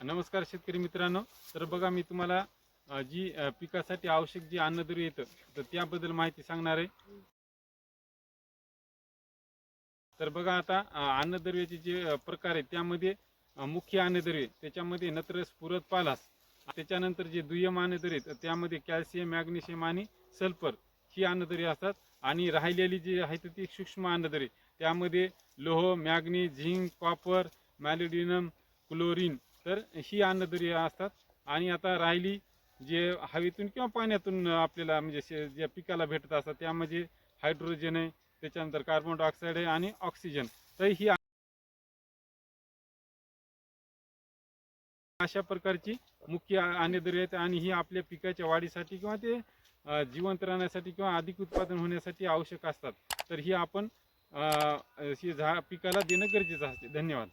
नमस्कार शेतकरी मित्रांनो. तर बघा मी तुम्हाला जी पिकासाठी आवश्यक जी अन्नद्रव्य येतं तर त्याबद्दल माहिती सांगणार आहे. तर बघा आता अन्नद्रव्याचे जे प्रकार आहेत त्यामध्ये मुख्य अन्नद्रव्य त्याच्यामध्ये नत्र पुरत पालास. त्याच्यानंतर जे दुय्यम अन्नद्रव्य आहेत त्यामध्ये कॅल्शियम मॅग्नेशियम आणि सल्फर. ही अन्नदरी असतात. आणि राहिलेली जी आहेत ती सूक्ष्म अन्नदरी. त्यामध्ये लोह मॅग्नी झिंक कॉपर मॅलिडिनम क्लोरीन तर ही अन्नदरी असतात. आणि आता राहिली जे हवेतून किंवा पाण्यातून आपल्याला म्हणजे शे- ज्या पिकाला भेटत असतात त्यामध्ये हायड्रोजन आहे त्याच्यानंतर कार्बन डायऑक्साईड आहे आणि ऑक्सिजन तर ही अशा प्रकारची मुख्य अन्नदरी आहेत आणि ही आपल्या पिकाच्या वाढीसाठी किंवा ते जिवंत राहण्यासाठी किंवा अधिक उत्पादन होण्यासाठी आवश्यक असतात. तर ही आपण ही झा पिकाला देणं गरजेचं असते. धन्यवाद.